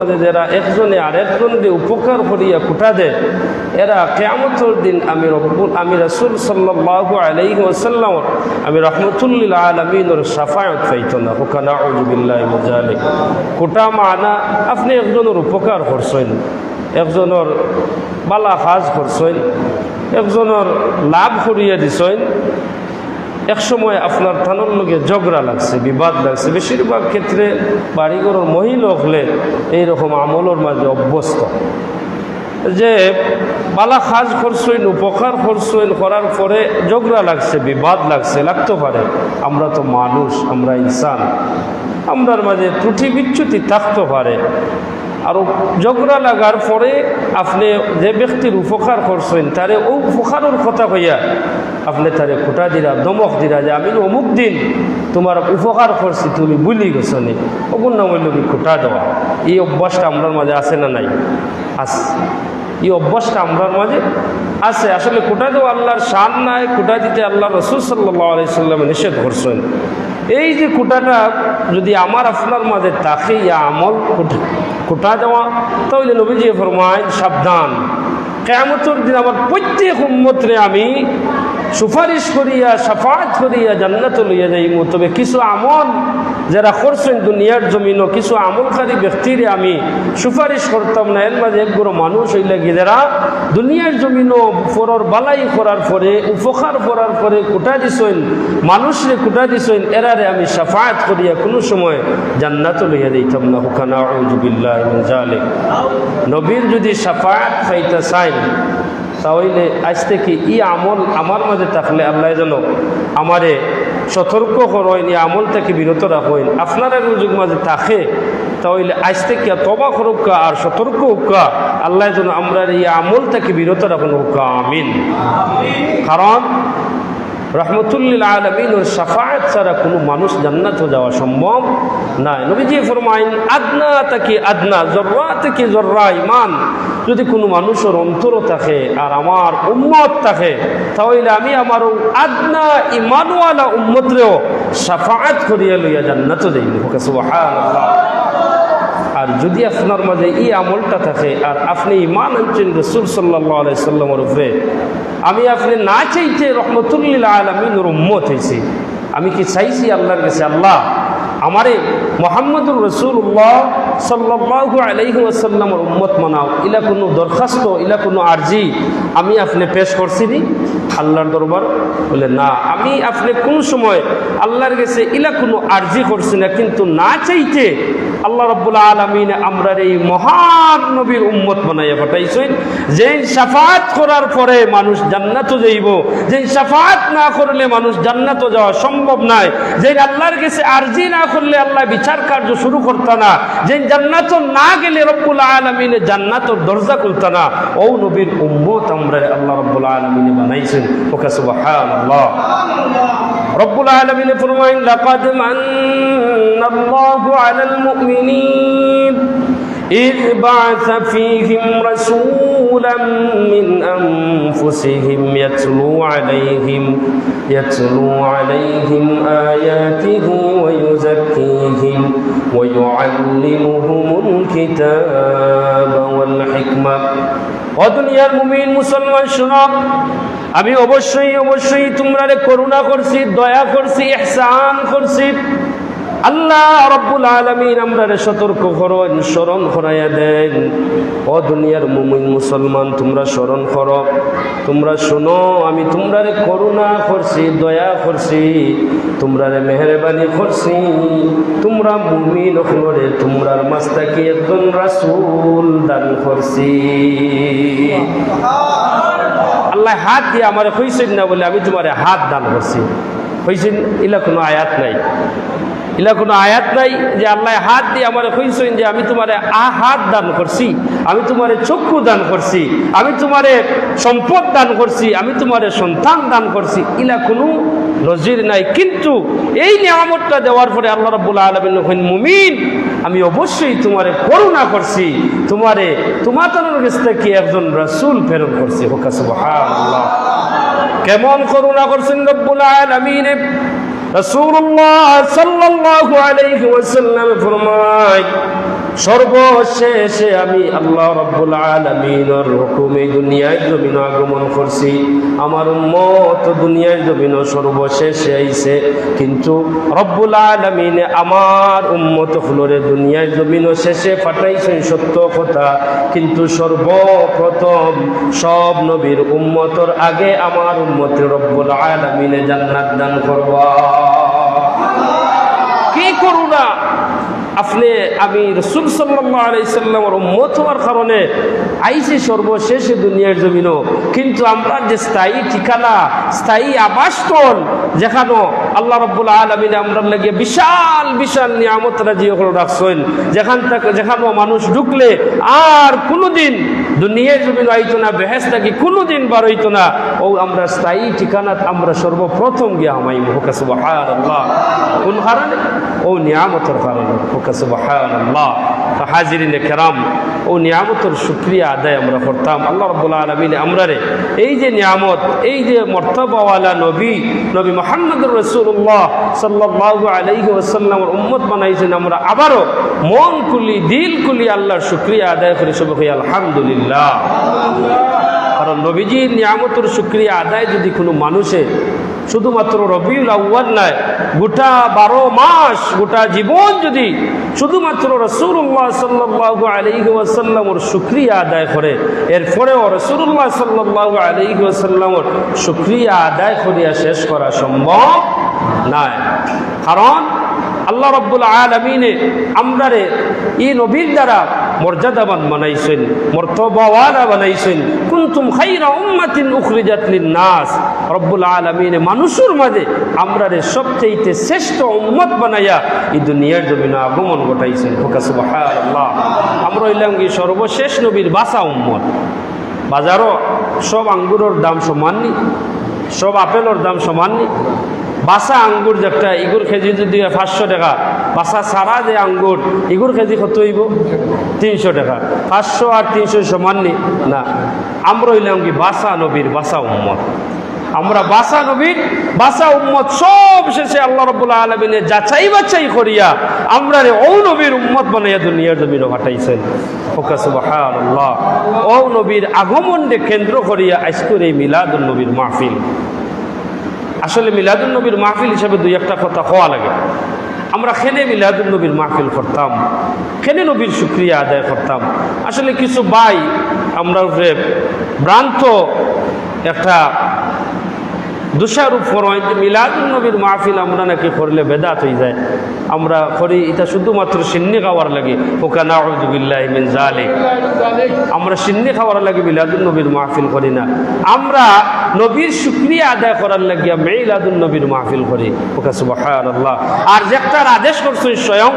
যারা একজনে আর একজনকে উপকার করিয়া কুটা দেয় এরা কেয়ামতর দিন আমি রব্বুল আমি রসুল সাল্লাহ আলাইহি ওসাল্লাম আমি রহমতুল্লিল আলমিনর সাফায়ত পাইত না। হুকানা উজবিল্লাহ মুজালিক কুটা মানা, আপনি একজনের উপকার করছেন, একজনের বালা কাজ করছেন, একজনের লাভ করিয়া দিছেন এক সময় আপনার থানোর লগে ঝগড়া লাগছে, বিবাদ লাগছে। বেশিরভাগ ক্ষেত্রে বাড়িঘরের মহিলা হলে এইরকম আমলের মাঝে অভ্যস্ত। যে বালা খাজ করছেন উপকার করছেন করার পরে ঝগড়া লাগছে, বিবাদ লাগছে, লাগতে পারে। আমরা তো মানুষ, আমরা ইনসান। আমরার মাঝে ত্রুটি বিচ্যুতি থাকতে পারে। আর ঝগড়া লাগার পরে আপনি যে ব্যক্তির উপকার করছেন তারে ও উপকারের কথা কইয়া আপনি তারে খুঁটা দিরা দমক দিরা যে আমি অমুক দিন তোমার উপকার করছি, তুমি বুলি গেছনি ওগুন নাম হইল কি খুঁটা দেওয়া। এই অভ্যাসটা আমরার মাঝে আছে না নাই? আছে এই অভ্যাসটা আমরার মাঝে আছে। আসলে খুঁটা দেওয়া আল্লাহর শান নাই, খুঁটা দিতে আল্লাহ রসুল সাল্লাহ আলাইসাল্লামে নিষেধ করছেন। এই যে কুটাটা যদি আমার আপনার মাঝে তাকে ইয়া আমল কুটা কুটা দেওয়া, তাহলে নবীজি ফরমায় সাবধান। কেমতর দিন আমার প্রত্যেক উম্মতরে আমি সুপারিশ করিয়া সাফাত করিয়া জান্নাত লইয়া যাইব তবে কিছু আমল যারা করছেন দুনিয়ার জমিনও, কিছু আমলকারী ব্যক্তিরে আমি সুপারিশ করতাম না। এর মাঝে একগুলো মানুষ হইলে গিয়ে যারা দুনিয়ার জমিনও পরর বালাই করার পরে, উপকার করার পরে কুটা দিছেন, মানুষরে কুটা দিছেন, এরারে আমি সাফাত করিয়া কোনো সময় জান্নাত লইয়া দিতাম না। আউজুবিল্লাহ নবীর যদি সাফাত খাইতে চাইন তাহলে আজ থেকে ই আমল আমার মাঝে থাকলে আল্লাহ যেন আমারে সতর্ক করেন এই আমল থেকে বিরত রাখেন। আপনারা রুজুর মাঝে থাকে, তাহলে আজ থেকে তবা করুকা আর সতর্ক হোকা, আল্লাহ যেন আমরা এই আমল থেকে বিরত রাখুন, হোকা, আমিন। কারণ রহমতুল্লিল আলমিন ওর সাফায়ত ছাড়া কোনো মানুষ জান্নাত যাওয়া সম্ভব নয়। নবীজি ফরমাইন, আদনা তাকে আদনা, জর্রা থেকে জর্রা ইমান। যদি কোনো মানুষের অন্তর থাকে আর আমার উম্মত থাকে, তাহলে আমি আমার আদনা ইমানওয়ালা উম্মতরেও সাফায়ত করিয়া লইয়া জান্নাত যাই আর যদি আপনার মাঝে এই আমলটা থাকে আর আপনি ইমান আনছেন রসুল সাল্লাহ সাল্লামের উপরে, আমি আপনি না চাইতে রহমতুল্লিল আলমিনের উম্মত হয়েছি। আমি কি চাইছি আল্লাহর কাছে? আল্লাহ, আমারে মোহাম্মদুর রসুল্লাহ সাল্লাহ আলাইহি আসাল্লামর উম্মত মানাও। ইলা কোনো দরখাস্ত, ইলা কোনো আর্জি আমি আপনি পেশ করছি নি? আল্লাহর দরবার বলে, না, আমি আপনি কোন সময় আল্লাহর কাছে ইলা কোনো আর্জি করছি না, কিন্তু না চাইতে আল্লাহ রব্বুল আলমিন আমরার এই মহান নবীর উম্মত বানাইয়া পাঠাইছেন। যে সাফাত করার পরে মানুষ জান্নাতও যাইব যে সাফাত না করলে মানুষ জান্নাতও যাওয়া সম্ভব নয় যে আল্লাহর কাছে আর্জি না করলে আল্লাহ বিচার কার্য শুরু করতো না যে জান্নাত না গেলে রব্বুল আলমিনে জান্নাতর দরজা খুলত না। ও নবীর উম্মত আমরা আল্লাহ রব্বুল আলমিনে বানাইছেন। ওকে সুবাহ রব্বুল আলমিনে ফরমাইন, লাকাদ মান্না আল্লাহু আলাল মুমিনিন। إذ بعث فيهم رسولا من أنفسهم يتلو عليهم يتلو عليهم آياته ويزكيهم ويعلمهم الكتاب والحكمة ودنيا المؤمن مسلمان شناب আমি অবশ্যই অবশ্যই তোমরা করুণা করছি দয়া করছি এহসান করছি আল্লাহ রব্বুল আলমিন আমরা সতর্ক করেন স্মরণ করাইয়া দেন। ও দুনিয়ার মুমিন মুসলমান তোমরা স্মরণ করো তোমরা শোনো আমি তোমরা রে করুণা করছি দয়া করছি। তোমরা রে মেহরবানি করছি। তোমরা মুমিন হরে তোমরার মাস্তাকে একজন রাসুল দান করছি। আল্লাহ হাত দিয়ে আমার হইছেন না বলে আমি তোমার হাত দান করছি। হইছেন এলা কোনো আয়াত নাই। এলা কোনো আয়াত নাই যে আল্লাহ হাত দিয়ে আমার কইছেন যে আমি তোমারে আ হাত দান করছি, আমি তোমারে চক্ষু দান করছি, আমি তোমারে সম্পদ দান করছি, আমি তোমারে সন্তান দান করছি, ইলা কোনো নজির নাই। কিন্তু এই নিয়ামতটা দেওয়ার পরে আল্লাহ রব্বুল আলমিন হইন মুমিন, আমি অবশ্যই তোমারে করুণা করছি, তোমারে তোমার কাছ থেকে একজন রসুল ফেরত করছি। হোকা কেমন করুণা করছেন রব্বুল আলামিন রাসূলুল্লাহ সাল্লাল্লাহু আলাইহি ওয়াসাল্লাম ফরমায় সর্বশেষে আমি আল্লাহ রব্বুল আলমিনের হুকুমে দুনিয়ায় জমিন আগমন করছি। আমার উম্মত দুনিয়ায় জমিন সর্বশেষে আইছে। কিন্তু রব্বুল আলমিনে আমার উম্মত ফুলরে দুনিয়ায় জমিন শেষে পাঠাইছেন সত্য কথা। কিন্তু সর্বপ্রথম সব নবীর উম্মতর আগে আমার উম্মতের রব্বুল আলমিনে জান্নাত দান করবা। কি করুণা আপনি আমি রসুল সাল্লাহ আলাইসাল্লামর হওয়ার কারণে আইসি সর্বশেষ দুনিয়ার জমিনও। কিন্তু আমরা যে স্থায়ী ঠিকানা, স্থায়ী আবাসস্থল যেখানো আল্লাহ রব্বুল আলমিনে আমরা লাগিয়ে বিশাল বিশাল নিয়ামত রাজি করে রাখছেন। যেখান থেকে যেখানেও মানুষ ঢুকলে আর কোনোদিন দুনিয়ার জমিন আইতো না বেহেস থাকি কোনোদিন বার হইতো না। ও আমরা স্থায়ী ঠিকানা আমরা সর্বপ্রথম গিয়া আমাই হোকা সুবাহ আল্লাহ কোন কারণে? ও নিয়ামতের কারণে। হোকা সুবাহ আল্লাহ হাজিরিনে কেরাম, ও নিয়ামতের শুক্রিয়া আদায় আমরা করতাম। আল্লাহ রব্বুল আলমিন আমরা রে এই যে নিয়ামত, এই যে মর্তবাওয়ালা নবী নবী মোহাম্মদুর রসুল্লাহ সাল্লাহ আলাইহি ওসাল্লামর উম্মত বানাইছেন, আমরা আবারও মন কুলি দিল কুলি আল্লাহর শুক্রিয়া আদায় করি। সব হই আলহামদুলিল্লাহ। কারণ নবীজির নিয়ামতের শুক্রিয়া আদায় যদি কোনো মানুষে শুধুমাত্র রবিউল আউ্য়াল নয়, গোটা বারো মাস, গোটা জীবন যদি শুধুমাত্র রসুল্লাহ সাল্লাহ আলহি ওয়াসাল্লামর শুক্রিয়া আদায় করে, এরপরেও রসুল্লাহ সাল্লাহ আলহি ওয়াসাল্লামর শুক্রিয়া আদায় করিয়া শেষ করা সম্ভব নয়। কারণ আল্লাহ রব্বুল আলমিনে আমরারে ই নবীর দ্বারা মর্যাদাবান বানাইছেন, মর্তবাওয়ালা বানাইছেন। কুনতুম খাইরা উম্মাতিন উখরিজাত নাস রব্বুল আলমিনে মানুষের মাঝে আমরারে সবচেয়ে শ্রেষ্ঠ উম্মত বানাইয়া এই দুনিয়ার জমিনে আগমন ঘটাইছেন। আমরা হইলাম কি সর্বশেষ নবীর বাসা উম্মত। বাজারও সব আঙ্গুরের দাম সমাননি সব আপেলের দাম সমাননি বাসা আঙ্গুর যেটা ইগুর কেজি যদি পাঁচশো টাকা বাসা সারা যে আঙ্গুর ইগুর কেজি কত হইব? তিনশো টাকা। পাঁচশো আর তিনশো সমান নি? না। আমরা হইলাম কি বাসা নবীর বাসা উম্মত। আমরা বাসা নবীর বাসা উম্মত সব শেষে আল্লাহ রবুল্লা আলমিনে যাচাই বাছাই করিয়া আমরা রে ও নবীর উম্মত বানাইয়া দুনিয়ার জমিন হাঁটাইছেন ও নবীর আগমনকে কেন্দ্র করিয়া আজকের এই মিলাদুল নবীর মাহফিল। আসলে মিলাদুল নবীর মাহফিল হিসাবে দুই একটা কথা হওয়া লাগে। আমরা খেনে মিলাদুল নবীর মাহফিল করতাম, খেনে নবীর শুক্রিয়া আদায় করতাম। আসলে কিছু বাই আমরা ভ্রান্ত একটা দোষারূপ ফরয় যে মিলাদুল নবীর মাহফিল আমরা নাকি করলে বেদাত হয়ে যায়। আমরা করি এটা শুধুমাত্র সিন্নি খাওয়ার লাগে। ওকা নাউজুবিল্লাহ মিন আমরা সিন্নি খাওয়ার লাগে মিলাদুল নবীর মাহফিল করি না। আমরা নবীর শুক্রিয়া আদায় করার লাগিয়া মেইলাদুল নবীর মাহফিল করি। ওকা সুবাহ আর যে আদেশ করছেন স্বয়ং